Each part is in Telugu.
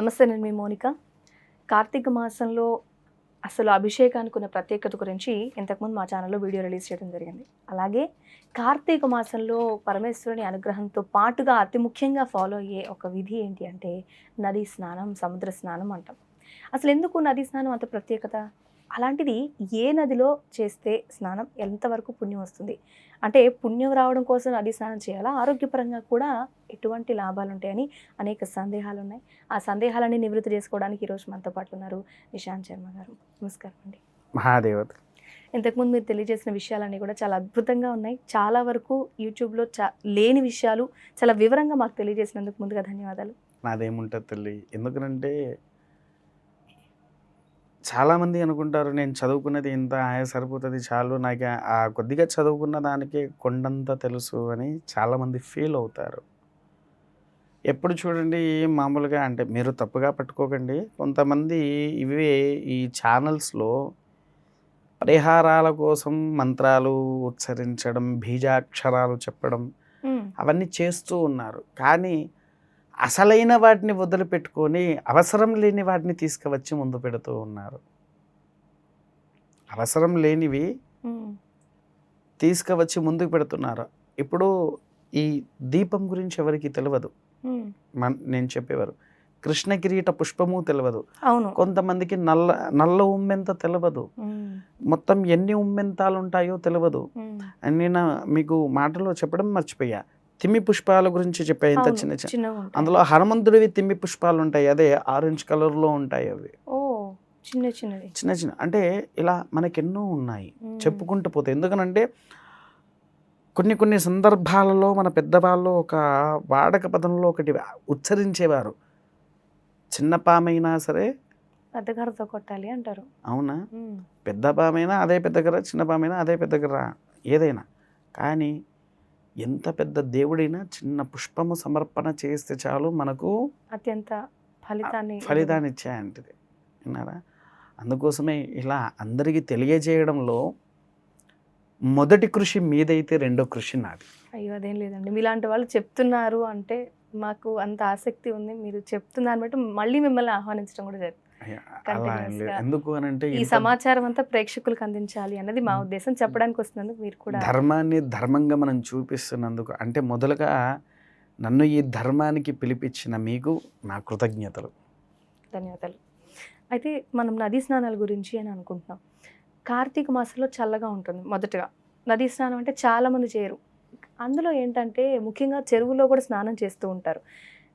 నమస్తే నేను మీ మోనిక. కార్తీక మాసంలో అసలు అభిషేకానికి ఉన్న ప్రత్యేకత గురించి ఇంతకుముందు మా ఛానల్లో వీడియో రిలీజ్ చేయడం జరిగింది. అలాగే కార్తీక మాసంలో పరమేశ్వరుని అనుగ్రహంతో పాటుగా అతి ముఖ్యంగా ఫాలో అయ్యే ఒక విధి ఏంటి అంటే నదీ స్నానం సముద్ర స్నానం అంటాం. అసలు ఎందుకు నదీ స్నానం అంత ప్రత్యేకత? అలాంటిది ఏ నదిలో చేస్తే స్నానం ఎంతవరకు పుణ్యం వస్తుంది? అంటే పుణ్యం రావడం కోసం నదీ స్నానం చేయాలా? ఆరోగ్యపరంగా కూడా ఎటువంటి లాభాలు ఉంటాయని అనేక సందేహాలు ఉన్నాయి ఆ సందేహాలన్నీ నివృత్తి చేసుకోవడానికి ఈరోజు మనతో పాటు ఉన్నారు నిశాంత్ శర్మ గారు. నమస్కారం అండి. మహాదేవత ఇంతకుముందు మీరు తెలియజేసిన విషయాలన్నీ కూడా చాలా అద్భుతంగా ఉన్నాయి. చాలా వరకు యూట్యూబ్లో చా లేని విషయాలు చాలా వివరంగా మాకు తెలియజేసినందుకు ముందుగా ధన్యవాదాలు. నాదేముంటుంది తల్లి? ఎందుకనంటే చాలామంది అనుకుంటారు నేను చదువుకున్నది ఇంత ఆయా సరిపోతుంది చాలు నాకు ఆ- ఆ కొద్దిగా చదువుకున్న దానికి కొండంత తెలుసు అని చాలామంది ఫీల్ అవుతారు. ఎప్పుడు చూడండి మామూలుగా అంటే మీరు తప్పుగా పట్టుకోకండి. కొంతమంది ఇవే ఈ ఛానల్స్లో పరిహారాల కోసం మంత్రాలు ఉచ్చరించడం బీజాక్షరాలు చెప్పడం అవన్నీ చేస్తూ ఉన్నారు. కానీ అసలైన వాటిని వదిలిపెట్టుకొని అవసరం లేని వాటిని తీసుకువచ్చి ముందు పెడుతూ ఉన్నారు. అవసరం లేనివి తీసుకువచ్చి ముందుకు పెడుతున్నారు. ఇప్పుడు ఈ దీపం గురించి ఎవరికి తెలియదు మన నేను చెప్పేవారు. కృష్ణ కిరీట పుష్పము తెలియదు అవును. కొంతమందికి నల్ల నల్ల ఉమ్మెంత తెలియదు మొత్తం ఎన్ని ఉమ్మెంతాలు ఉంటాయో తెలియదు నేను మీకు మాటలో చెప్పడం మర్చిపోయా. తిమ్మి పుష్పాల గురించి చెప్పా ఇంత చిన్న చిన్న. అందులో హనుమంతుడివి తిమ్మి పుష్పాలు ఉంటాయి. అదే ఆరెంజ్ కలర్లో ఉంటాయి అవి. ఓ చిన్న చిన్నది చిన్న చిన్న అంటే ఇలా మనకెన్నో ఉన్నాయి. చెప్పుకుంటూ పోతే. ఎందుకనంటే కొన్ని కొన్ని సందర్భాలలో మన పెద్దవాళ్ళు ఒక వాడక పదంలో ఒకటి ఉచ్చరించేవారు. చిన్న పామైనా సరే పెద్దగారితో కొట్టాలి అంటారు. అవునా? పెద్ద పామైనా అదే పెద్ద గర చిన్న పామైనా అదే పెద్ద గర ఏదైనా. కానీ ఎంత పెద్ద దేవుడైనా చిన్న పుష్పము సమర్పణ చేస్తే చాలు మనకు అత్యంత ఫలితాన్ని ఫలితాన్ని ఇచ్చాయంటిది. విన్నారా? అందుకోసమే ఇలా అందరికీ తెలియజేయడంలో మొదటి కృషి మీదైతే రెండో కృషి నాది. అయ్యో అదేం లేదండి. మీలాంటి వాళ్ళు చెప్తున్నారు అంటే మాకు అంత ఆసక్తి ఉంది. మీరు చెప్తున్నారని బట్టి మళ్ళీ మిమ్మల్ని ఆహ్వానించడం కూడా జరిగింది అలా లేదు. ఎందుకు అని అంటే ఈ సమాచారం అంతా ప్రేక్షకులకు అందించాలి అన్నది మా ఉద్దేశం. చెప్పడానికి వస్తున్నందుకు మీరు కూడా ధర్మాన్ని ధర్మంగా మనం చూపిస్తున్నందుకు అంటే మొదలుగా నన్ను ఈ ధర్మానికి పిలిపించిన మీకు నా కృతజ్ఞతలు. ధన్యవాదాలు. అయితే మనం నదీ స్నానాల గురించి అని అనుకుంటున్నాం. కార్తీక మాసంలో చల్లగా ఉంటుంది మొదటగా. నదీ స్నానం అంటే చాలా మంది చేయరు. అందులో ఏంటంటే ముఖ్యంగా చెరువులో కూడా స్నానం చేస్తూ ఉంటారు.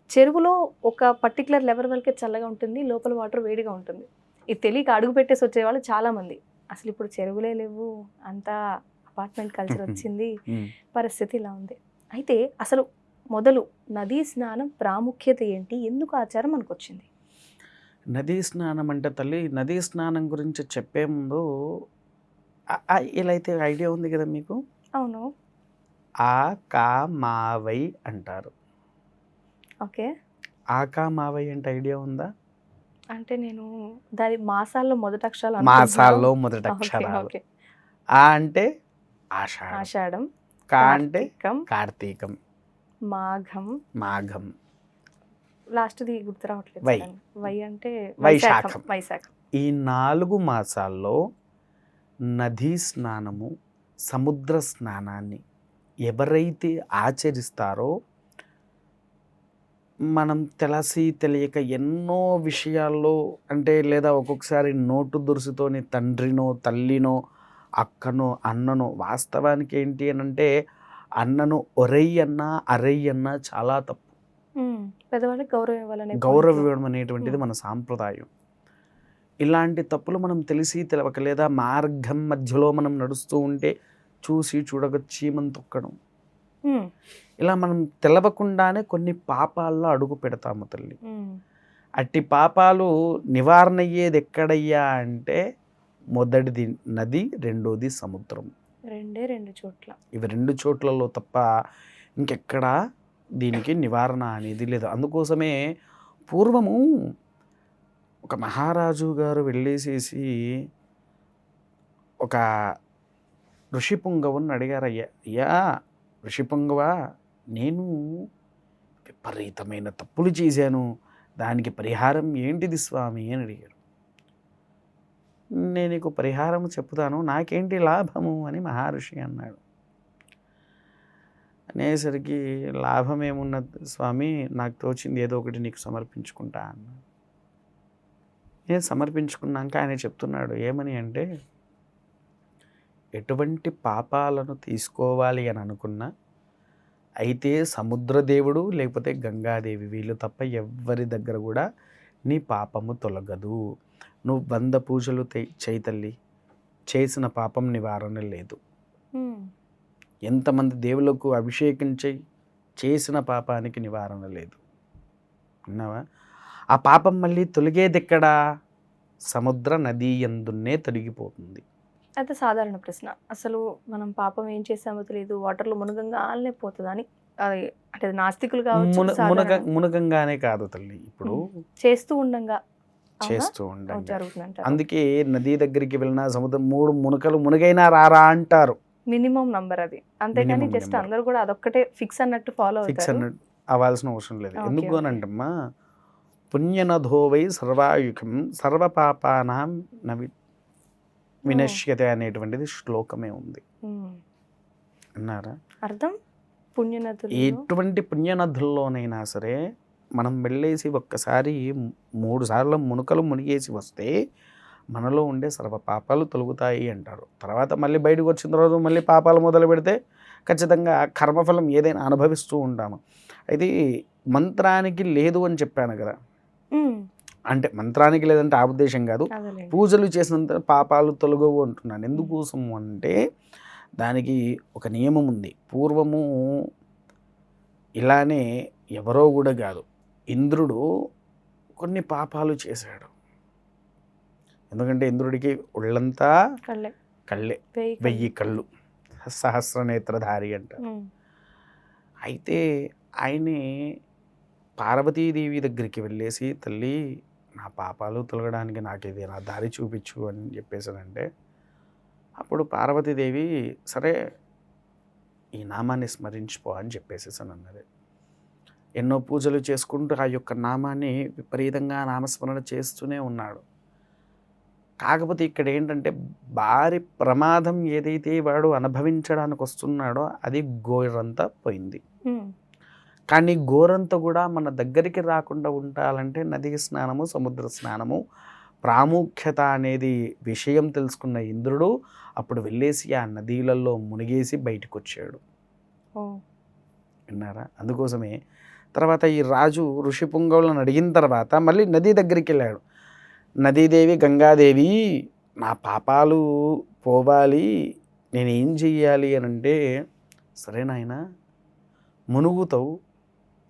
చెరువులో ఒక పర్టికులర్ లెవెల్ వరకే చల్లగా ఉంటుంది లోపల వాటర్ వేడిగా ఉంటుంది. ఇది తెలియక అడుగు పెట్టేసి వచ్చేవాళ్ళు చాలా మంది అసలు ఇప్పుడు చెరువులే లేవు అంతా అపార్ట్మెంట్ కల్చర్ వచ్చింది. పరిస్థితి ఇలా ఉంది. అయితే అసలు మొదలు నదీ స్నానం ప్రాముఖ్యత ఏంటి? ఎందుకు ఆచారం మనకు వచ్చింది నదీ స్నానం అంటే తల్లి నదీ స్నానం గురించి చెప్పే ముందు ఇలా అయితే ఐడియా ఉంది కదా మీకు? అవును. ఆ కా మావై అంటారు. ఓకే. ఆ కా మావై అంటే ఐడియా ఉందా? అంటే నేను దాని మాసాల్లో మొదటి అక్షరాలు. మాసాల్లో మొదటి అక్షరాలు. ఆ అంటే ఆషాఢం. ఆషాఢం కా అంటే కార్తీకం కార్తీకం. మాఘం. మాఘం. లాస్ట్ది గుర్తు రావట్లేదు వై. వై అంటే. వైశాఖం వైశాఖం. ఈ నాలుగు మాసాల్లో నదీ స్నానము సముద్ర స్నానాన్ని ఎవరైతే ఆచరిస్తారో మనం తెలిసి తెలియక ఎన్నో విషయాల్లో అంటే లేదా ఒక్కొక్కసారి నోటు దురుసుతోని తండ్రినో తల్లినో అక్కనో అన్ననో వాస్తవానికి ఏంటి అని అంటే అన్నను ఒరై అన్న అరై అన్న చాలా తప్పు. పెద్దవాళ్ళకి గౌరవం ఇవ్వాలనే. ఇవ్వడం అనేటువంటిది మన సాంప్రదాయం. ఇలాంటి తప్పులు మనం తెలిసి తెలవక లేదా మార్గం మధ్యలో మనం నడుస్తూ ఉంటే చూసి చూడక చీమని తొక్కడం. ఇలా మనం తెలవకుండానే కొన్ని పాపాల్లో అడుగు పెడతాము తల్లి. అట్టి పాపాలు నివారణ అయ్యేది ఎక్కడయ్యా అంటే మొదటిది నది రెండోది సముద్రం. రెండే రెండు చోట్ల. ఇవి రెండు చోట్లలో తప్ప ఇంకెక్కడా దీనికి నివారణ అనేది లేదు. అందుకోసమే పూర్వము ఒక మహారాజు గారు వెళ్ళేసేసి ఒక ఋషి పుంగవుని అడిగారు అయ్యా అయ్యా ఋషి నేను విపరీతమైన తప్పులు చేశాను. దానికి పరిహారం ఏంటిది స్వామి అని అడిగారు నేను నీకు పరిహారం చెప్తాను నాకేంటి లాభము అని మహర్షి అన్నాడు. అనేసరికి లాభం ఏమున్న స్వామి నాకు తోచింది ఏదో ఒకటి నీకు సమర్పించుకుంటా అన్నాడు. నేను సమర్పించుకున్నాక ఆయన చెప్తున్నాడు ఏమని అంటే ఎటువంటి పాపాలను తీసుకోవాలి అని అనుకున్నా అయితే సముద్రదేవుడు లేకపోతే గంగాదేవి వీళ్ళు తప్ప ఎవ్వరి దగ్గర కూడా నీ పాపము తొలగదు. నువ్వు వంద పూజలు తే- చేయి తల్లి. చేసిన పాపం నివారణ లేదు. ఎంతమంది దేవులకు అభిషేకం చేయి చేసిన పాపానికి నివారణ లేదు. విన్నావా? ఆ పాపం మళ్ళీ తొలగేదెక్కడా సముద్ర నది ఎందున్నే తొలగిపోతుంది. అయితే సాధారణ ప్రశ్న. అసలు మనం పాపం ఏం చేసామో తెలియదు వాటర్లో మునగంగా ఆలనే పోతుందా అని అది అంటే నాస్తికులు కావచ్చు మునగంగానే కాదు తల్లి. ఇప్పుడు చేస్తూ ఉండంగా? చేస్తూ ఉండండి అందుకే నది దగ్గరికి వెళ్ళినా సముద్రం మూడు మునకలు మునగైనా రారా అంటారు. మినిమం నంబర్ అది. Minimum just. అందరూ కూడా అదొక్కటే ఫిక్స్ అన్నట్టు ఫాలో ఫిక్స్ అన్నట్టు అవ్వాల్సిన అవసరం లేదు. ఎందుకు అని. అంటమ్మా పుణ్యనధోవై సర్వాయుఖం సర్వపాపానాం నవి వినశ్యతే అనేటువంటిది శ్లోకమే ఉంది. అన్నారా? అర్థం? పుణ్యనదులు ఎటువంటి పుణ్యనదుల్లోనైనా సరే మనం వెళ్ళేసి ఒక్కసారి మూడు సార్లు మునుకలు మునిగేసి వస్తే మనలో ఉండే సర్వ పాపాలు తొలగుతాయి అంటారు. తర్వాత మళ్ళీ బయటకు వచ్చిన తర్వాత మళ్ళీ పాపాలు మొదలు పెడితే ఖచ్చితంగా కర్మఫలం ఏదైనా అనుభవిస్తూ ఉంటాము. అయితే మంత్రానికి లేదు అని చెప్పాను కదా. అంటే మంత్రానికి లేదంటే ఆ ఉద్దేశం కాదు. పూజలు చేసినంత పాపాలు తొలగవు అంటున్నాను. ఎందుకోసం అంటే దానికి ఒక నియమం ఉంది. పూర్వము ఇలానే ఎవరో కూడా కాదు. ఇంద్రుడు కొన్ని పాపాలు చేశాడు. ఎందుకంటే ఇంద్రుడికి ఒళ్ళంతా కళ్ళే. వెయ్యి కళ్ళు. వెయ్యి కళ్ళు. సహస్రనేత్రధారి అంట. ఉమ్, అయితే ఆయనే పార్వతీదేవి దగ్గరికి వెళ్ళేసి తల్లి నా పాపాలు తొలగడానికి నాకు ఇది నా దారి చూపించు అని చెప్పేసానంటే అప్పుడు పార్వతీదేవి సరే ఈ నామాన్ని స్మరించిపో అని చెప్పేసేసాను అన్నది. ఎన్నో పూజలు చేసుకుంటూ ఆ యొక్క నామాన్ని విపరీతంగా నామస్మరణ చేస్తూనే ఉన్నాడు. కాకపోతే ఇక్కడ ఏంటంటే భారీ ప్రమాదం ఏదైతే వాడు అనుభవించడానికి వస్తున్నాడో అది గోరంతా పోయింది. కానీ గోరంతా కూడా మన దగ్గరికి రాకుండా ఉండాలంటే నది స్నానము సముద్ర స్నానము ప్రాముఖ్యత అనేది విషయం తెలుసుకున్న ఇంద్రుడు అప్పుడు వెళ్ళేసి ఆ నదీలలో మునిగేసి బయటకు వచ్చాడు విన్నారా? అందుకోసమే. తర్వాత ఈ రాజు ఋషి పుంగవులను అడిగిన తర్వాత మళ్ళీ నది దగ్గరికి వెళ్ళాడు నదీదేవి గంగాదేవి నా పాపాలు పోవాలి నేను ఏం చెయ్యాలి అని అంటే సరే నాయనా మునుగుతావు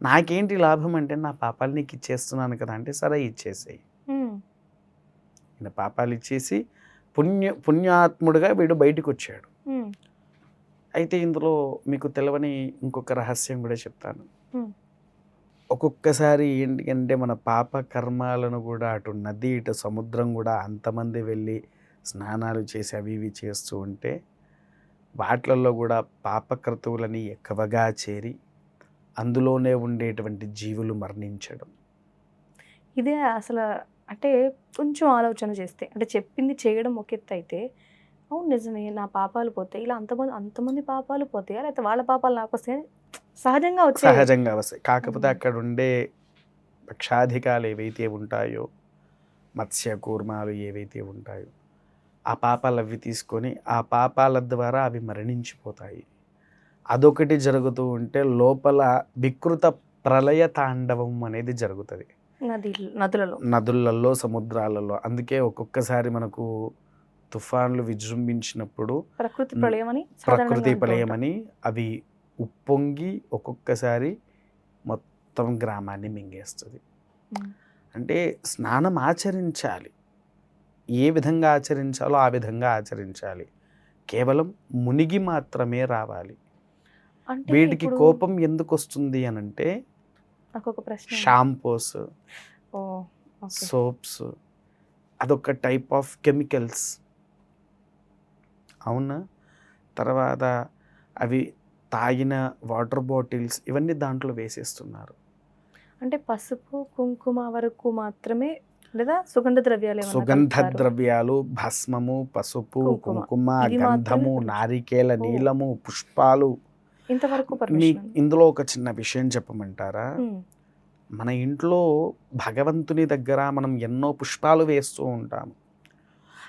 నాకేంటి లాభం అంటే నా పాపాలు నీకు ఇచ్చేస్తున్నాను కదా అంటే సరే ఇచ్చేసేయి. ఈయన పాపాలు ఇచ్చేసి పుణ్య పుణ్యాత్ముడుగా వీడు బయటకు వచ్చాడు అయితే ఇందులో మీకు తెలవని ఇంకొక రహస్యం కూడా చెప్తాను. ఒక్కొక్కసారి ఏంటంటే మన పాప కర్మాలను కూడా అటు నది ఇటు సముద్రం కూడా అంతమంది వెళ్ళి స్నానాలు చేసి అవి ఇవి చేస్తూ ఉంటే వాటిలలో కూడా పాపకర్తువులని ఎక్కువగా చేరి అందులోనే ఉండేటువంటి జీవులు మరణించడం. ఇదే అసలు అంటే కొంచెం ఆలోచన చేస్తే అంటే చెప్పింది చేయడం ఒక ఎత్తు అయితే అవును నిజమే నా పాపాలు పోతాయి ఇలా అంతమంది అంతమంది పాపాలు పోతాయా? లేకపోతే వాళ్ళ పాపాలు నాకు వస్తాయి? సహజంగా వచ్చాయి. సహజంగా వస్తాయి. కాకపోతే. అక్కడ ఉండే పక్షాధికాలు ఏవైతే ఉంటాయో మత్స్య కూర్మాలు ఏవైతే ఉంటాయో ఆ పాపాలు అవి తీసుకొని ఆ పాపాల ద్వారా అవి మరణించిపోతాయి. అదొకటి జరుగుతూ ఉంటే లోపల వికృత ప్రళయ తాండవం అనేది జరుగుతుంది. నది నదులలో. నదులలో సముద్రాలలో. అందుకే ఒక్కొక్కసారి మనకు తుఫాన్లు విజృంభించినప్పుడు ప్రకృతి మ్, ప్రళయం అని ప్రకృతి ప్రళయమని అవి ఉప్పొంగి ఒక్కొక్కసారి మొత్తం గ్రామాన్ని మింగేస్తుంది. అంటే స్నానం ఆచరించాలి. ఏ విధంగా ఆచరించాలో ఆ విధంగా ఆచరించాలి. కేవలం మునిగి మాత్రమే రావాలి. వీటికి కోపం ఎందుకు వస్తుంది అని అంటే. షాంపూస్ సోప్స్ అదొక టైప్ ఆఫ్ కెమికల్స్ అవునా తర్వాత అవి తాగిన వాటర్ బాటిల్స్ ఇవన్నీ దాంట్లో వేసేస్తున్నారు అంటే పసుపు కుంకుమ వరకు మాత్రమే లేదా సుగంధ ద్రవ్యాలు సుగంధ? ద్రవ్యాలు భస్మము పసుపు కుంకుమ. గంధము. నారికేల. నీలము పుష్పాలు ఇంతవరకు మీ ఇందులో ఒక చిన్న విషయం చెప్పమంటారా? మన ఇంట్లో భగవంతుని దగ్గర మనం ఎన్నో పుష్పాలు వేస్తూ ఉంటాము.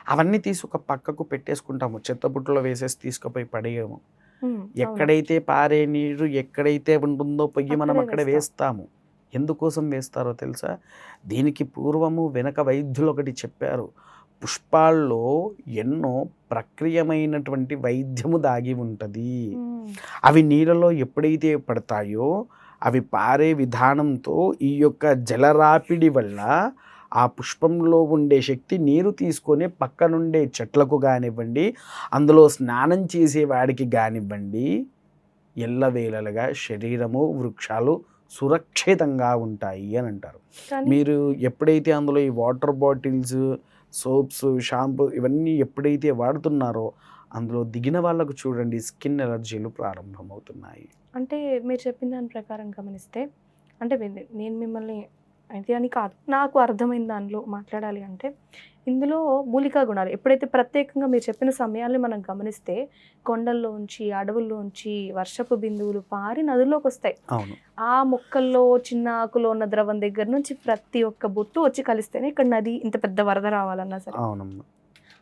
అవన్నీ తీసి ఒక పక్కకు పెట్టేసుకుంటాము. చెత్తబుట్టలో వేసేసి తీసుకుపోయి పడేయము. ఎక్కడైతే పారే నీరు ఎక్కడైతే ఉంటుందో పొయ్యి మనం అక్కడే అక్కడ వేస్తాం. వేస్తాము. ఎందుకోసం వేస్తారో తెలుసా? దీనికి పూర్వము వెనక వైద్యులు ఒకటి చెప్పారు. పుష్పాల్లో ఎన్నో ప్రక్రియమైనటువంటి వైద్యము దాగి ఉంటుంది. అవి నీళ్ళలో ఎప్పుడైతే పడతాయో అవి పారే విధానంతో ఈ యొక్క జలరాపిడి వల్ల ఆ పుష్పంలో ఉండే శక్తి నీరు తీసుకొని పక్కనుండే చెట్లకు కానివ్వండి అందులో స్నానం చేసే వాడికి కానివ్వండి ఎల్లవేళలుగా శరీరము వృక్షాలు సురక్షితంగా ఉంటాయి అని అంటారు. మీరు ఎప్పుడైతే అందులో ఈ వాటర్ బాటిల్స్ సోప్స్ షాంపూ ఇవన్నీ ఎప్పుడైతే వాడుతున్నారో అందులో దిగిన వాళ్ళకు చూడండి స్కిన్ ఎలర్జీలు ప్రారంభమవుతున్నాయి. అంటే మీరు చెప్పిన దాని ప్రకారం గమనిస్తే అంటే నేను మిమ్మల్ని అయితే అని కాదు నాకు అర్థమైన దానిలో మాట్లాడాలి అంటే ఇందులో మూలికా గుణాలు. ఎప్పుడైతే ప్రత్యేకంగా మీరు చెప్పిన సమయాల్ని మనం గమనిస్తే కొండల్లోంచి అడవుల్లోంచి వర్షపు బిందువులు పారి నదుల్లోకి వస్తాయి. ఆ మొక్కల్లో చిన్న ఆకులో ఉన్న ద్రవం దగ్గర నుంచి ప్రతి ఒక్క బొట్టు వచ్చి కలిస్తేనే ఇక్కడ నది ఇంత పెద్ద వరద రావాలన్నా సరే. అవునమ్మా.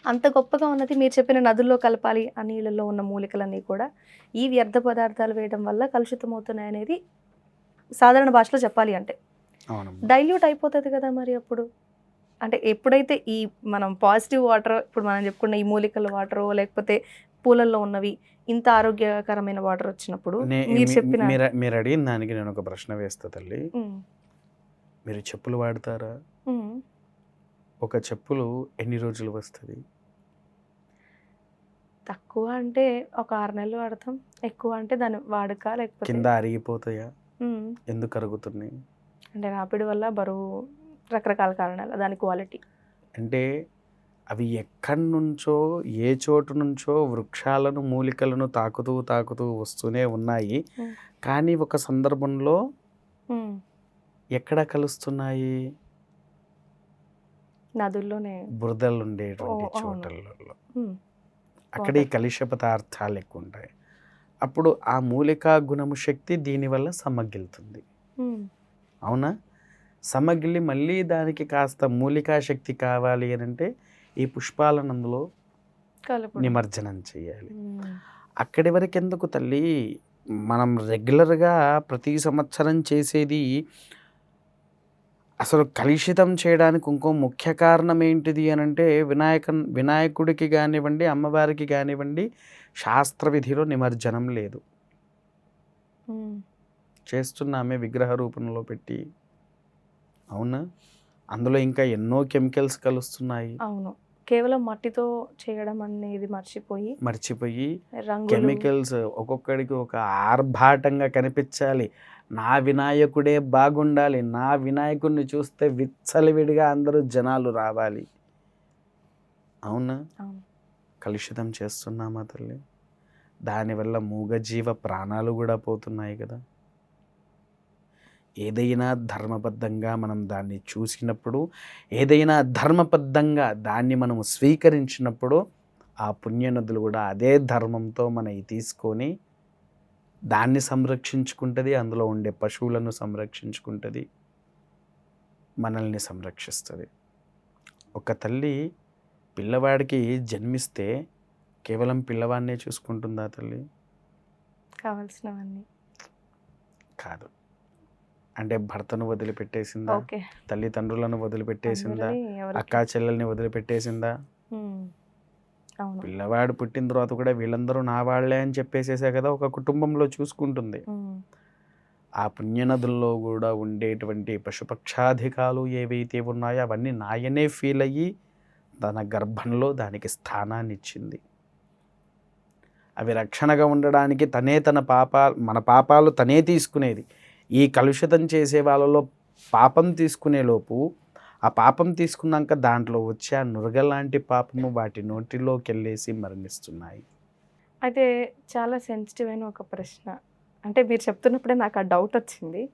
అంత గొప్పగా ఉన్నది మీరు చెప్పిన నదుల్లో కలపాలి ఆ నీళ్ళలో ఉన్న మూలికలన్నీ కూడా ఈ వ్యర్థ పదార్థాలు వేయడం వల్ల కలుషితం అవుతున్నాయి అనేది సాధారణ భాషలో చెప్పాలి అంటే. డైల్యూట్ అయిపోతుంది కదా మరి అప్పుడు? అంటే ఎప్పుడైతే ఈ మనం పాజిటివ్ వాటర్ ఇప్పుడు మనం చెప్పుకున్న ఈ మూలికల వాటర్ లేకపోతే పూలల్లో ఉన్నవి ఇంత ఆరోగ్యకరమైన వాటర్ వచ్చినప్పుడు మీరు చెప్పిన మీరు అడిగిన దానికి నేను ఒక ప్రశ్న వేస్తా తల్లి. మీరు చెప్పులు వాడతారా. ఒక చెప్పులు ఎన్ని రోజులు వస్తుంది? తక్కువ అంటే ఒక ఆరు నెలలు వాడతాం. ఎక్కువ అంటే దాని వాడుక లేకపోతే కింద అరిగిపోతాయా. ఎందుకు అరుగుతున్నాయి? అంటే రాపిడి వల్ల బరువు రకరకాల కారణాలు దాని క్వాలిటీ. అంటే అవి ఎక్కడి నుంచో ఏ చోటు నుంచో వృక్షాలను మూలికలను తాకుతూ తాకుతూ వస్తూనే ఉన్నాయి. కానీ ఒక సందర్భంలో ఎక్కడ కలుస్తున్నాయి? నదుల్లోనే. బురదలు ఉండేటువంటి. చోటలలో. అక్కడ ఈ కలుష పదార్థాలు ఎక్కువ ఉంటాయి అప్పుడు ఆ మూలికా గుణము శక్తి దీనివల్ల సమ్మగిలుతుంది ఉమ్, అవునా? సమ్మగిల్లి మళ్ళీ దానికి కాస్త మూలికా శక్తి కావాలి అని అంటే ఈ పుష్పాలను అందులో. నిమజ్జనం చేయాలి. అక్కడి వరకు ఎందుకు తల్లి? మనం రెగ్యులర్గా ప్రతి సంవత్సరం చేసేది అసలు కలుషితం చేయడానికి ఇంకో ముఖ్య కారణం ఏంటిది అని అంటే వినాయక వినాయకుడికి కానివ్వండి అమ్మవారికి కానివ్వండి శాస్త్ర విధిలో నిమజ్జనం లేదు. చేస్తున్నామే విగ్రహ రూపంలో పెట్టి అవునా? అందులో ఇంకా ఎన్నో కెమికల్స్ కలుస్తున్నాయి. అవును. కేవలం మట్టితో చేయడం అనేది మర్చిపోయి మర్చిపోయి కెమికల్స్ ఒక్కొక్కడికి ఒక ఆర్భాటంగా కనిపించాలి. నా వినాయకుడే బాగుండాలి. నా వినాయకుడిని చూస్తే విచ్చలవిడిగా అందరూ జనాలు రావాలి. అవునా? అవును. కలుషితం చేస్తున్నామా తల్లి? దానివల్ల మూగజీవ ప్రాణాలు కూడా పోతున్నాయి కదా. ఏదైనా ధర్మబద్ధంగా మనం దాన్ని చూసినప్పుడు ఏదైనా ధర్మబద్ధంగా దాన్ని మనం స్వీకరించినప్పుడు ఆ పుణ్యనదులు కూడా అదే ధర్మంతో మనకి తీసుకొని దాన్ని సంరక్షించుకుంటుంది అందులో ఉండే పశువులను సంరక్షించుకుంటుంది మనల్ని సంరక్షిస్తుంది. ఒక తల్లి పిల్లవాడికి జన్మిస్తే కేవలం పిల్లవాడినే చూసుకుంటుందా తల్లి? కావాల్సినవన్నీ. కాదు. అంటే భర్తను వదిలిపెట్టేసిందా? తల్లిదండ్రులను వదిలిపెట్టేసిందా? అక్కా చెల్లెల్ని వదిలిపెట్టేసిందా? పిల్లవాడు పుట్టిన తర్వాత కూడా వీళ్ళందరూ నా వాళ్ళే అని చెప్పేసేసే కదా ఒక కుటుంబంలో చూసుకుంటుంది. ఆ పుణ్యనదుల్లో కూడా ఉండేటువంటి పశుపక్షాధికాలు ఏవైతే ఉన్నాయో అవన్నీ నాయనే ఫీల్ అయ్యి తన గర్భంలో దానికి స్థానాన్ని ఇచ్చింది అవి రక్షణగా ఉండడానికి తనే తన పాపా మన పాపాలు తనే తీసుకునేది. ఈ కలుషితం చేసే వాళ్ళలో పాపం తీసుకునే లోపు ఆ పాపం తీసుకున్నాక దాంట్లో వచ్చే ఆ నురగలాంటి పాపము వాటి నోటిలోకి వెళ్ళేసి మరణిస్తున్నాయి. అయితే చాలా సెన్సిటివ్ అయిన ఒక ప్రశ్న. అంటే మీరు చెప్తున్నప్పుడే నాకు ఆ డౌట్ వచ్చింది.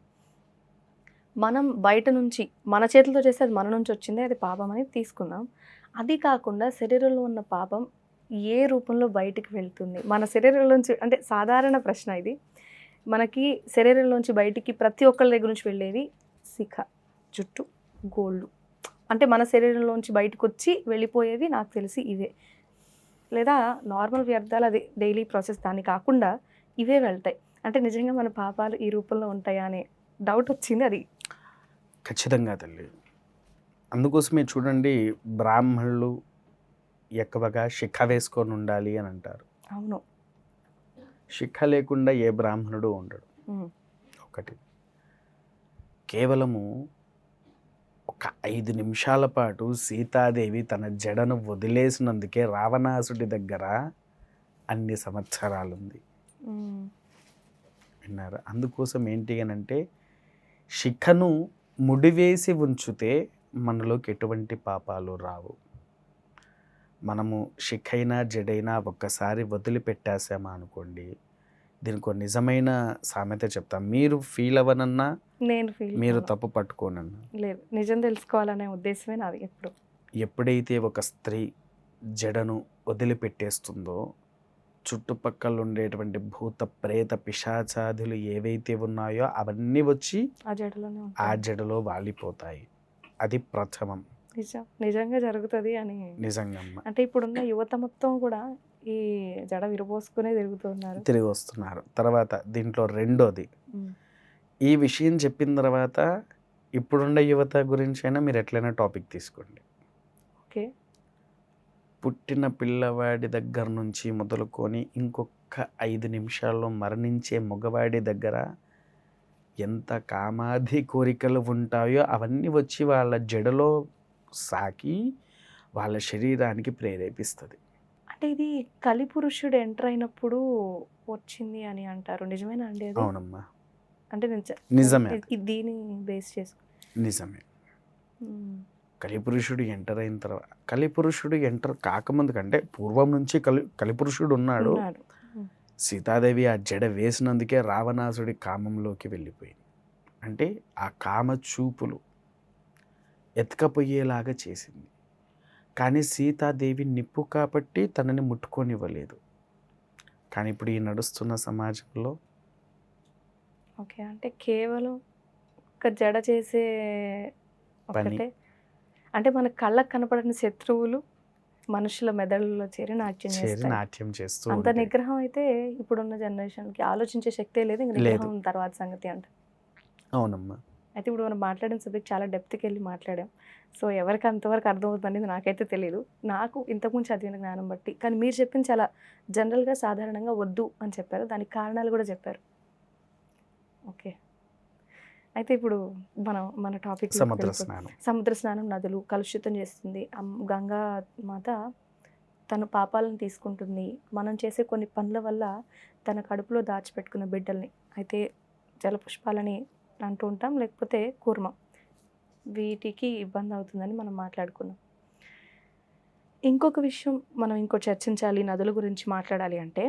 మనం బయట నుంచి మన చేతులతో చేస్తే అది మన నుంచి వచ్చింది అది పాపం అని తీసుకుందాం. అది కాకుండా శరీరంలో ఉన్న పాపం ఏ రూపంలో బయటికి వెళ్తుంది? మన శరీరంలోంచి అంటే సాధారణ ప్రశ్న ఇది. మనకి శరీరంలోంచి బయటికి ప్రతి ఒక్కరి దగ్గర నుంచి వెళ్ళేవి శిఖ జుట్టు గోళ్ళు. అంటే మన శరీరంలోంచి బయటకు వచ్చి వెళ్ళిపోయేవి నాకు తెలిసి ఇవే. లేదా నార్మల్ వ్యర్థాలు అది డైలీ ప్రాసెస్ దాన్ని కాకుండా ఇవే వెళ్తాయి. అంటే నిజంగా మన పాపాలు ఈ రూపంలో ఉంటాయా అనే డౌట్ వచ్చింది అది. ఖచ్చితంగా తల్లి. అందుకోసమే చూడండి బ్రాహ్మణులు ఎక్కువగా శిఖ వేసుకొని ఉండాలి అని అంటారు. అవును. శిఖ లేకుండా ఏ బ్రాహ్మణుడు ఉండడు. ఒకటి. కేవలము ఒక ఐదు నిమిషాల పాటు సీతాదేవి తన జడను వదిలేసినందుకే రావణాసుడి దగ్గర అన్ని సంవత్సరాలుంది. ఉమ్. విన్నారు? అందుకోసం ఏంటి అని అంటే శిఖను ముడివేసి ఉంచితే మనలోకి ఎటువంటి పాపాలు రావు. మనము శిఖైనా జడైనా ఒక్కసారి వదిలిపెట్టేసామా అనుకోండి దీనికి ఒక నిజమైన సామెత చెప్తాం. మీరు ఫీల్ అవ్వనన్నా నేను ఫీల్ మీరు తప్పు పట్టుకోనన్నా. లేదు. నిజం తెలుసుకోవాలనే ఉద్దేశమే నాది ఎప్పుడు. ఎప్పుడైతే ఒక స్త్రీ జడను వదిలిపెట్టేస్తుందో చుట్టుపక్కల ఉండేటువంటి భూత ప్రేత పిశాచాదులు ఏవైతే ఉన్నాయో అవన్నీ వచ్చి ఆ. జడలో వాలిపోతాయి. అది ప్రథమం. నిజం. నిజంగా జరుగుతుంది అని. నిజంగమ్మ. అంటే ఇప్పుడున్న యువత మొత్తం కూడా ఈ జడ విరబోసుకునే తిరుగుతున్నారు. తిరిగి వస్తున్నారు తర్వాత దీంట్లో రెండోది. ఈ విషయం చెప్పిన తర్వాత ఇప్పుడున్న యువత గురించి అయినా మీరు ఎట్లయినా టాపిక్ తీసుకోండి. ఓకే. పుట్టిన పిల్లవాడి దగ్గర నుంచి మొదలుకొని ఇంకొక ఐదు నిమిషాల్లో మరణించే మగవాడి దగ్గర ఎంత కామాది కోరికలు ఉంటాయో అవన్నీ వచ్చి వాళ్ళ జడలో సాకి వాళ్ళ శరీరానికి ప్రేరేపిస్తుంది. అంటే ఇది కలిపురుషుడు ఎంటర్ అయినప్పుడు వచ్చింది అని అంటారు. నిజమేనా అండి అది? అవునమ్మా. అంటే చె- నిజమే ఇది- దీని బేస్ చేసుకు నిజమే. కలిపురుషుడు ఎంటర్ అయిన తర్వాత కలిపురుషుడు ఎంటర్ కాకముందు కంటే పూర్వం నుంచి కలి కలిపురుషుడు ఉన్నాడు. ఉన్నాడు. సీతాదేవి ఆ జడ వేసినందుకే రావణాసుడి కామంలోకి వెళ్ళిపోయింది. అంటే ఆ కామ చూపులు ఎతకపోయేలాగా చేసింది కానీ సీతాదేవి నిప్పు కాబట్టి తనని ముట్టుకొనివ్వలేదు కానీ ఇప్పుడు ఈ నడుస్తున్న సమాజంలో ఓకే అంటే కేవలం ఒక జడ చేసే. ఒకటే అంటే మన కళ్ళకు కనపడని శత్రువులు మనుషుల మెదడుల్లో చేరి నాట్యం చేరి చేస్తాయి నాట్యం చేస్తూ అంత. నిగ్రహం అయితే ఇప్పుడున్న జనరేషన్కి ఆలోచించే శక్తే లేదు ఇంక. నిగ్రహం తర్వాత సంగతి అంట అవునమ్మా అయితే ఇప్పుడు మనం మాట్లాడిన సబ్జెక్ట్ చాలా డెప్త్కి వెళ్ళి మాట్లాడాం. సో ఎవరికి అంతవరకు అర్థమవుతుంది అనేది నాకైతే తెలియదు నాకు ఇంతకుముందు చదివిన జ్ఞానం బట్టి. కానీ మీరు చెప్పింది చాలా జనరల్గా సాధారణంగా వద్దు అని చెప్పారు. దానికి కారణాలు కూడా చెప్పారు. ఓకే. అయితే ఇప్పుడు మనం మన టాపిక్ సముద్ర స్నానం. సముద్ర స్నానం నదులు కలుషితం చేస్తుంది. అమ్- గంగా మాత తన పాపాలను తీసుకుంటుంది. మనం చేసే కొన్ని పనుల వల్ల తన కడుపులో దాచిపెట్టుకున్న బిడ్డల్ని అయితే జలపుష్పాలని అంటూ ఉంటాం. లేకపోతే కూర్మం. వీటికి ఇబ్బంది అవుతుందని మనం మాట్లాడుకున్నాం. ఇంకొక విషయం మనం ఇంకో చర్చించాలి నదుల గురించి మాట్లాడాలి అంటే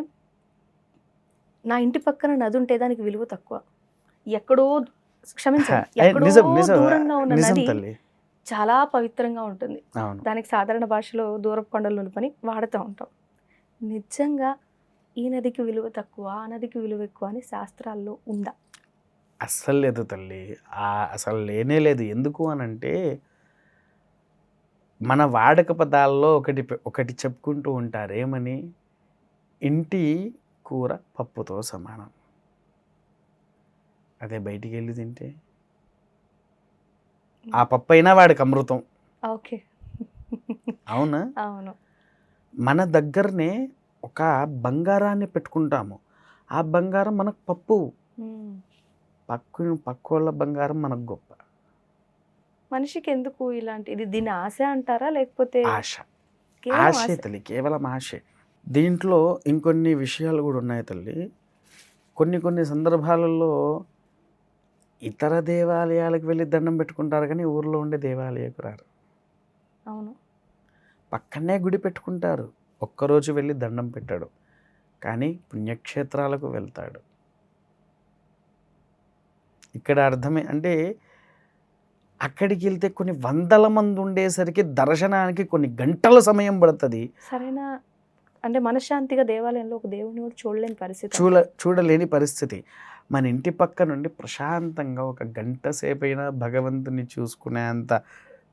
నా ఇంటి పక్కన నది ఉంటే దానికి విలువ తక్కువ. ఎక్కడో క్షమించండి ఏ, ఎక్కడో దూరంగా ఉన్న నది చాలా పవిత్రంగా ఉంటుంది. దానికి సాధారణ భాషలో దూరపు కొండలు నులుపని వాడుతూ ఉంటాం. నిజంగా ఈ నదికి విలువ తక్కువ ఆ నదికి విలువ ఎక్కువ అని శాస్త్రాల్లో ఉందా? అస్సలు లేదు తల్లి. అసలు లేనే లేదు. ఎందుకు అని అంటే మన వాడక పదాల్లో ఒకటి ఒకటి చెప్పుకుంటూ ఉంటారు ఏమని ఇంటి కూర పప్పుతో సమానం. అదే బయటికి వెళ్ళి తింటే. ఆ పప్పు అయినా వాడికి అమృతం. ఓకే. అవునా? అవును. మన దగ్గరనే ఒక బంగారాన్ని పెట్టుకుంటాము. ఆ బంగారం మనకు పప్పు. పక్కు పక్క వాళ్ళ బంగారం మనకు గొప్ప. మనిషికి ఎందుకు ఇలాంటి ఇది దీని ఆశ అంటారా? లేకపోతే ఆశే? ఆశ? తల్లి కేవలం ఆశే. దీంట్లో ఇంకొన్ని విషయాలు కూడా ఉన్నాయి తల్లి. కొన్ని కొన్ని సందర్భాలలో ఇతర దేవాలయాలకు వెళ్ళి దండం పెట్టుకుంటారు కానీ ఊర్లో ఉండే దేవాలయకు రారు. అవును. పక్కనే గుడి పెట్టుకుంటారు. ఒక్కరోజు వెళ్ళి దండం పెట్టాడు. కానీ పుణ్యక్షేత్రాలకు వెళ్తాడు. ఇక్కడ అర్థమే అంటే అక్కడికి వెళ్తే కొన్ని వందల మంది ఉండేసరికి దర్శనానికి కొన్ని గంటల సమయం పడుతుంది. సరైన అంటే మనశ్శాంతిగా దేవాలయంలో ఒక దేవుని కూడా చూడలేని పరిస్థితి. చూడ చూడలేని పరిస్థితి. మన ఇంటి పక్క నుండి ప్రశాంతంగా ఒక గంట సేపైనా భగవంతుని చూసుకునేంత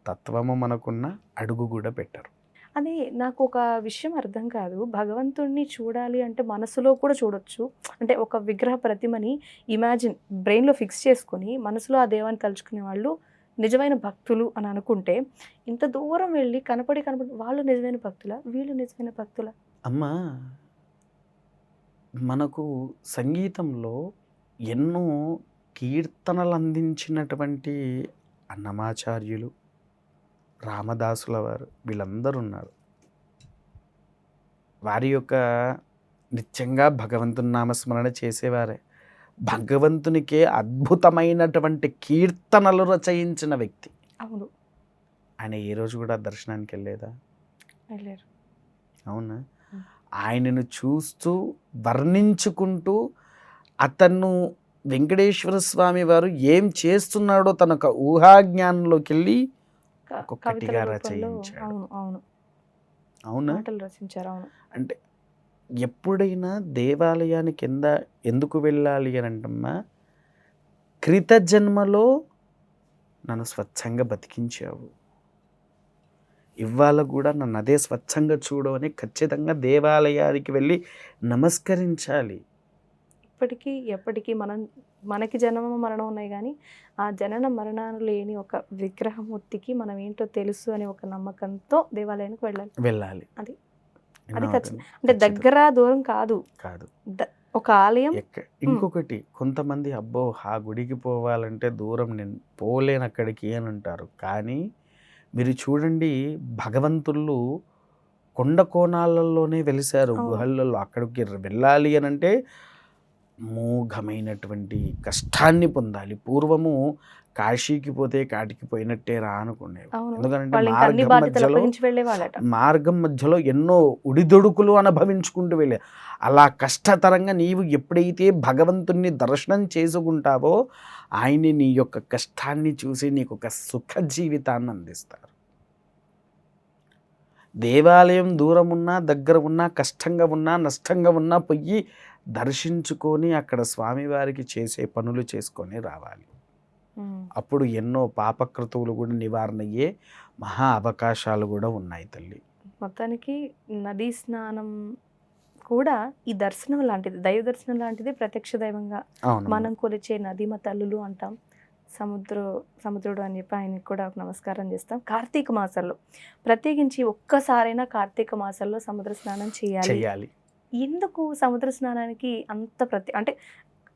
తత్వము మనకున్న అడుగు కూడా పెట్టరు. అది నాకు ఒక విషయం అర్థం కాదు. భగవంతుణ్ణి చూడాలి అంటే మనసులో కూడా చూడొచ్చు. అంటే ఒక విగ్రహ ప్రతిమని ఇమాజిన్ బ్రెయిన్లో ఫిక్స్ చేసుకొని మనసులో ఆ దేవాన్ని తలుచుకునే వాళ్ళు నిజమైన భక్తులు అని అనుకుంటే ఇంత దూరం వెళ్ళి కనపడి కనపడి వాళ్ళు నిజమైన భక్తుల? వీళ్ళు నిజమైన భక్తుల? అమ్మ! మనకు సంగీతంలో ఎన్నో కీర్తనలు అందించినటువంటి అన్నమాచార్యులు రామదాసుల వారు వీళ్ళందరూ ఉన్నారు వారి యొక్క నిత్యంగా భగవంతుని నామస్మరణ చేసేవారే. భగవంతునికే అద్భుతమైనటువంటి కీర్తనలు రచయించిన వ్యక్తి. అవును. ఆయన ఏ రోజు కూడా దర్శనానికి వెళ్ళేదా వెళ్ళారు అవునా. ఆయనను చూస్తూ వర్ణించుకుంటూ అతను వెంకటేశ్వర స్వామి వారు ఏం చేస్తున్నాడో తన యొక్క ఊహాజ్ఞానంలోకి వెళ్ళి కవితల రూపంలో రచయించాడు. అవును అవును. అవునా? మాటలు రచించారు అవును. అంటే ఎప్పుడైనా దేవాలయానికి కింద ఎందుకు వెళ్ళాలి అని అంటమ్మా? క్రిత జన్మలో నన్ను స్వచ్ఛంగా బతికించావు. ఇవాళ కూడా నన్ను అదే స్వచ్ఛంగా చూడు అని ఖచ్చితంగా దేవాలయానికి వెళ్ళి నమస్కరించాలి. ఇప్పటికీ ఎప్పటికీ మనం మనకి జనన మరణం ఉన్నాయి కానీ ఆ జనన మరణాలు లేని ఒక విగ్రహమూర్తికి మనం ఏంటో తెలుసు అనే ఒక నమ్మకంతో దేవాలయానికి వెళ్ళాలి. వెళ్ళాలి. అది- అది ఖచ్చి- తల్లి? అంటే. దగ్గర దూరం కాదు. కాదు. ఒక ఆలయం. ఇంకొకటి కొంతమంది అబ్బో ఆ గుడికి పోవాలంటే దూరం నేను పోలేను అక్కడికి అని అంటారు. కానీ మీరు చూడండి భగవంతుళ్ళు కొండ కోణాలలోనే వెలిశారు. గుహలలో అక్కడికి వెళ్ళాలి అని అంటే మూఘమైనటువంటి కష్టాన్ని పొందాలి. పూర్వము కాశీకి పోతే కాటికి పోయినట్టే రా అనుకునేవి ఎందుకంటే మార్గం మధ్యలో మార్గం మధ్యలో ఎన్నో ఉడిదొడుకులు అనుభవించుకుంటూ వెళ్ళే. అలా కష్టతరంగా నీవు ఎప్పుడైతే భగవంతుణ్ణి దర్శనం చేసుకుంటావో ఆయన్ని నీ యొక్క కష్టాన్ని చూసి నీకు ఒక సుఖ జీవితాన్ని అందిస్తారు. దేవాలయం దూరం ఉన్నా దగ్గర ఉన్నా కష్టంగా ఉన్నా నష్టంగా ఉన్నా పోయి దర్శించుకొని అక్కడ స్వామివారికి చేసే పనులు చేసుకొని రావాలి. అప్పుడు ఎన్నో పాపకృతువులు కూడా నివారణ అయ్యే మహా అవకాశాలు కూడా ఉన్నాయి తల్లి. మొత్తానికి నదీ స్నానం కూడా ఈ దర్శనం లాంటిది దైవ దర్శనం లాంటిది ప్రత్యక్ష దైవంగా మనం కొలిచే నదీమ తల్లులు అంటాం. సముద్ర సముద్రుడు అని చెప్పి ఆయనకి కూడా ఒక నమస్కారం చేస్తాం. కార్తీక మాసంలో ప్రత్యేకించి ఒక్కసారైనా కార్తీక మాసంలో సముద్ర స్నానం చేయాలి. ఎందుకు సముద్ర స్నానానికి అంత ప్రతి అంటే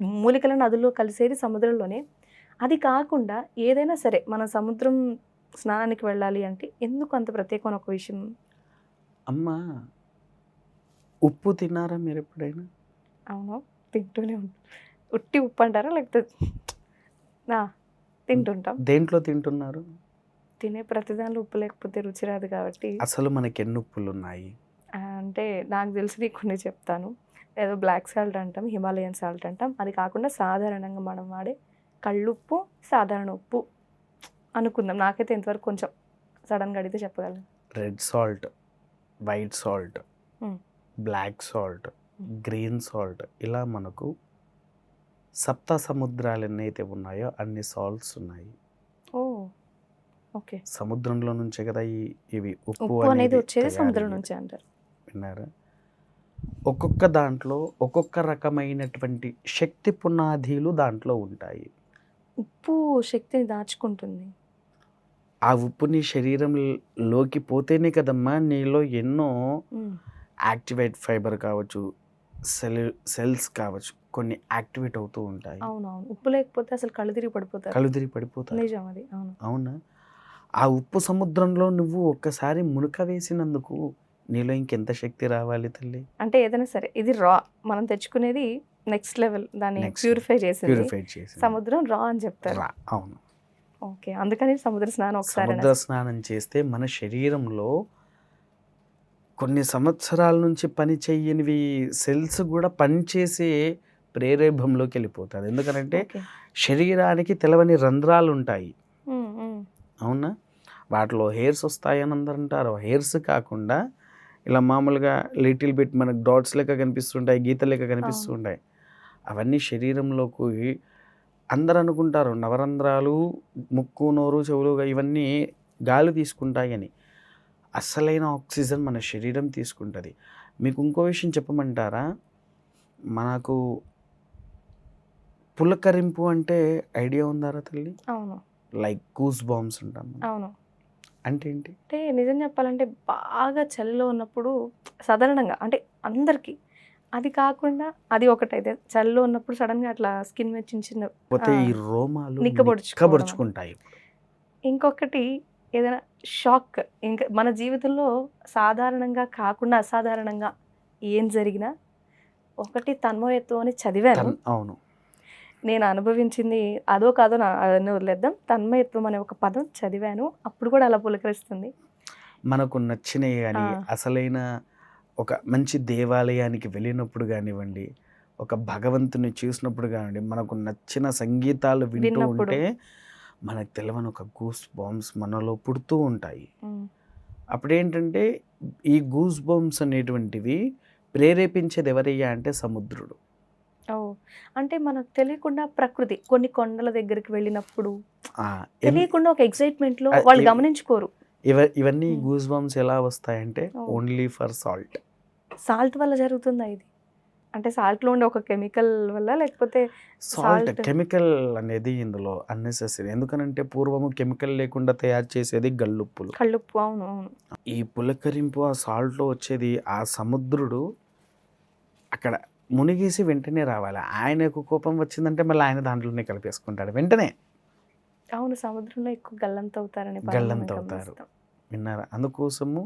మూలికల నదుల్లో కలిసేది సముద్రంలోనే. అది కాకుండా ఏదైనా సరే మనం సముద్రం స్నానానికి వెళ్ళాలి అంటే ఎందుకు అంత ప్రత్యేకమైన ఒక విషయం? అమ్మ ఉప్పు తిన్నారా మీరు ఎప్పుడైనా? అవును తింటూనే ఉంటాం ఉట్టి ఉప్పు అంటారా లేకపోతే తింటుంటాం. దేంట్లో తింటున్నారు? తినే ప్రతిదానిలో ఉప్పు లేకపోతే రుచి రాదు కాబట్టి. అసలు మనకి ఎన్ని ఉప్పులు ఉన్నాయి? అంటే నాకు తెలిసి కొన్ని చెప్తాను. ఏదో బ్లాక్ సాల్ట్ అంటాం హిమాలయన్ సాల్ట్ అంటాం. అది కాకుండా సాధారణంగా మనం వాడే కళ్ళుప్పు సాధారణ ఉప్పు అనుకుందాం. నాకైతే ఇంతవరకు కొంచెం సడన్గా అడిగితే చెప్పగలను. Red salt white salt. Black salt green salt ఇలా మనకు సప్త సముద్రాలు ఎన్నైతే ఉన్నాయో అన్ని సాల్ట్స్ ఉన్నాయి. Oh okay. సముద్రంలో నుంచే కదా ఈ ఇవి ఉప్పు అనేది వచ్చేది. సముద్రం నుంచి అంటారు. విన్నారా ఒక్కొక్క దాంట్లో ఒక్కొక్క రకమైనటువంటి శక్తి పునాదీలు దాంట్లో ఉంటాయి. ఉప్పు శక్తిని దాచుకుంటుంది. ఆ ఉప్పు నీ శరీరంలోకి పోతేనే కదమ్మా నీలో ఎన్నో యాక్టివేట్ ఫైబర్ కావచ్చు సెల్ సెల్స్ కావచ్చు కొన్ని యాక్టివేట్ అవుతూ ఉంటాయి. అవునవును. ఉప్పు లేకపోతే అసలు కళ్ళు తిరిగి పడిపోతారు. కళ్ళు తిరిగి పడిపోతాయి నిజం అది. అవును. అవునా? ఆ ఉప్పు సముద్రంలో నువ్వు ఒక్కసారి మునక వేసినందుకు నీలో ఇంకెంత శక్తి రావాలి తల్లి? అంటే ఏదైనా సరే ఇది రా. మనం తెచ్చుకునేది నెక్స్ట్ లెవెల్ దాన్ని. ప్యూరిఫై చేసి సముద్రం రా అని చెప్తారు. రా అవును. ఓకే అందుకని సముద్ర స్నానం ఒకసారి సముద్ర స్నానం చేస్తే మన శరీరంలో కొన్ని సంవత్సరాల నుంచి పని చెయ్యనివి సెల్స్ కూడా పనిచేసే ప్రేరేభంలోకి వెళ్ళిపోతుంది ఎందుకంటే శరీరానికి తెలవని రంధ్రాలు ఉంటాయి. అవునా? వాటిలో హెయిర్స్ వస్తాయని అందరు అంటారు. హెయిర్స్ కాకుండా ఇలా మామూలుగా లిటిల్ బిట్ మనకు డాట్స్ లెక్క కనిపిస్తుంటాయి గీత లెక్క కనిపిస్తుంటాయి. అవన్నీ శరీరంలోకి అందరు అనుకుంటారు నవరంధ్రాలు ముక్కు నోరు చెవులు ఇవన్నీ గాలి తీసుకుంటాయని. అసలైన ఆక్సిజన్ మన శరీరం తీసుకుంటుంది. మీకు ఇంకో విషయం చెప్పమంటారా? మనకు పులకరింపు అంటే ఐడియా ఉందారా తల్లి? అవును. లైక్ గూస్ బాంబ్స్ ఉంటాం. అవును. అంటే ఏంటి అంటే నిజం చెప్పాలంటే బాగా చలిలో ఉన్నప్పుడు సాధారణంగా అంటే అందరికీ అది కాకుండా అది ఒకటైతే చలిలో ఉన్నప్పుడు సడన్గా అట్లా స్కిన్ మీద చిన్న చిన్న పోతే ఈ రోమాలు. నిక్కబొడుచుకుంటాయి ఇంకొకటి ఏదైనా షాక్ ఇంకా మన జీవితంలో సాధారణంగా కాకుండా అసాధారణంగా ఏం జరిగినా ఒకటి తన్మయత్వం అని చదివాను అవును. నేను అనుభవించింది అదో కాదో నా అదన్నీ వదిలేద్దాం. తన్మయత్వం అనే ఒక పదం చదివాను. అప్పుడు కూడా అలా పులకరిస్తుంది. మనకు నచ్చినవి కానీ. అసలైన ఒక మంచి దేవాలయానికి వెళ్ళినప్పుడు కానివ్వండి ఒక భగవంతుని చూసినప్పుడు కానివ్వండి మనకు నచ్చిన సంగీతాలు వింటూ. ఉంటే మనకు తెలియని ఒక గూస్ బాంబ్స్ మనలో పుడుతూ ఉంటాయి. అప్పుడేంటంటే ఈ గూస్ బాంబ్స్ అనేటువంటివి ప్రేరేపించేది ఎవరయ్యా అంటే సముద్రుడు. ఓ అంటే మనకు తెలియకుండా ప్రకృతి కొన్ని కొండల దగ్గరికి వెళ్ళినప్పుడు తెలియకుండా ఒక ఎక్సైట్మెంట్లో వాళ్ళు గమనించుకోరు ఇవ ఇవన్నీ. గూస్ బాంబ్స్ ఎలా వస్తాయంటే. ఓన్లీ ఫర్ సాల్ట్ సాల్ట్ వల్ల జరుగుతుందా ఇది అంటే సాల్ట్లో ఉండే ఒక కెమికల్ వల్ల లేకపోతే సాల్ట్ Salt. కెమికల్ అనేది ఇందులో అన్నెసెసరీ ఎందుకనంటే పూర్వము కెమికల్ లేకుండా తయారు చేసేది గల్లుప్పులు కళ్ళుప్పు అవును అవును ఈ పులకరింపు ఆ సాల్ట్లో వచ్చేది ఆ సముద్రుడు అక్కడ మునిగేసి వెంటనే రావాలి. ఆయనకు కోపం వచ్చిందంటే మళ్ళీ ఆయన దాంట్లోనే కలిపేసుకుంటాడు. వెంటనే. అవును సముద్రంలో ఎక్కువ గల్లంత అవుతారని మనం గల్లంత అవుతారు. విన్నారా? అందుకోసము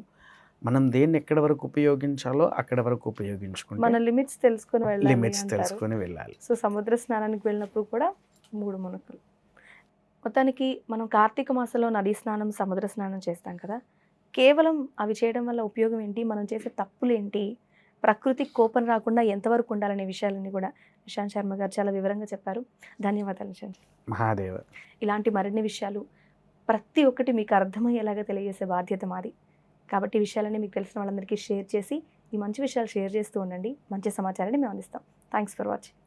మనం దేన్ని ఎక్కడ వరకు ఉపయోగించాలో అక్కడ వరకు మన ఉపయోగించుకుంటే లిమిట్స్ తెలుసుకొని వెళ్ళాలి లిమిట్స్. తెలుసుకొని వెళ్ళాలి. సో సముద్ర స్నానానికి వెళ్ళినప్పుడు కూడా మూడు మునకలు. మొత్తానికి మనం కార్తీక మాసంలో నదీ స్నానం సముద్ర స్నానం చేస్తాం కదా. కేవలం అవి చేయడం వల్ల ఉపయోగం ఏంటి? మనం చేసే తప్పులు ఏంటి? ప్రకృతికి కోపం రాకుండా ఎంతవరకు ఉండాలనే విషయాలన్నీ కూడా నిశాంత్ శర్మ గారు చాలా వివరంగా చెప్పారు. ధన్యవాదాలు నిశాంత్ మహాదేవ. ఇలాంటి మరిన్ని విషయాలు ప్రతి ఒక్కటి మీకు అర్థమయ్యేలాగా తెలియజేసే బాధ్యత మాది. కాబట్టి ఈ విషయాలన్నీ మీకు తెలిసిన వాళ్ళందరికీ షేర్ చేసి ఈ మంచి విషయాలు షేర్ చేస్తూ ఉండండి. మంచి సమాచారాన్ని మేము అందిస్తాం. Thanks for watching.